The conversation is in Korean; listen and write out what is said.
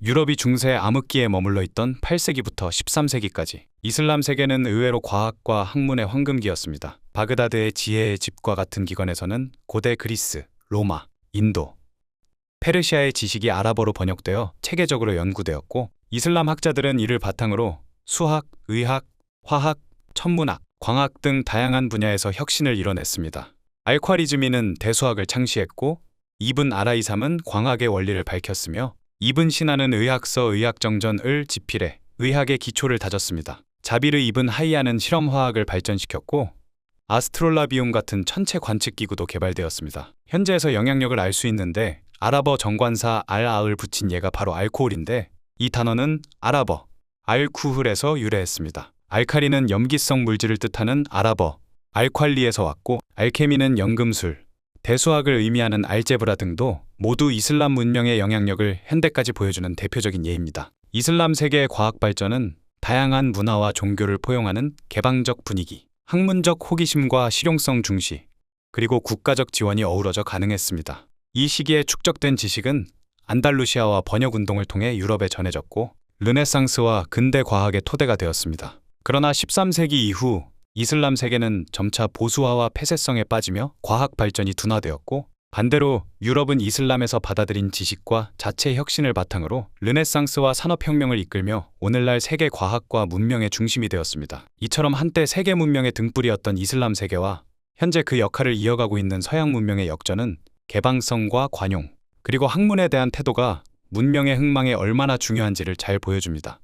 유럽이 중세 암흑기에 머물러 있던 8세기부터 13세기까지 이슬람 세계는 의외로 과학과 학문의 황금기였습니다. 바그다드의 지혜의 집과 같은 기관에서는 고대 그리스, 로마, 인도, 페르시아의 지식이 아랍어로 번역되어 체계적으로 연구되었고 이슬람 학자들은 이를 바탕으로 수학, 의학, 화학, 천문학, 광학 등 다양한 분야에서 혁신을 이뤄냈습니다. 알콰리즈미는 대수학을 창시했고 이븐 아라이삼은 광학의 원리를 밝혔으며 이븐 시나는 의학서 의학정전을 집필해 의학의 기초를 다졌습니다. 자비르 이븐 하이야는 실험화학을 발전시켰고 아스트롤라비움 같은 천체 관측 기구도 개발되었습니다. 현재에서 영향력을 알 수 있는데 아랍어 정관사 알-아을 붙인 예가 바로 알코올인데 이 단어는 아랍어 알쿠흐에서 유래했습니다. 알카리는 염기성 물질을 뜻하는 아랍어 알콸리에서 왔고 알케미는 연금술, 대수학을 의미하는 알제브라 등도 모두 이슬람 문명의 영향력을 현대까지 보여주는 대표적인 예입니다. 이슬람 세계의 과학 발전은 다양한 문화와 종교를 포용하는 개방적 분위기, 학문적 호기심과 실용성 중시, 그리고 국가적 지원이 어우러져 가능했습니다. 이 시기에 축적된 지식은 안달루시아와 번역 운동을 통해 유럽에 전해졌고 르네상스와 근대 과학의 토대가 되었습니다. 그러나 13세기 이후 이슬람 세계는 점차 보수화와 폐쇄성에 빠지며 과학 발전이 둔화되었고 반대로 유럽은 이슬람에서 받아들인 지식과 자체 혁신을 바탕으로 르네상스와 산업혁명을 이끌며 오늘날 세계 과학과 문명의 중심이 되었습니다. 이처럼 한때 세계 문명의 등불이었던 이슬람 세계와 현재 그 역할을 이어가고 있는 서양 문명의 역전은 개방성과 관용, 그리고 학문에 대한 태도가 문명의 흥망에 얼마나 중요한지를 잘 보여줍니다.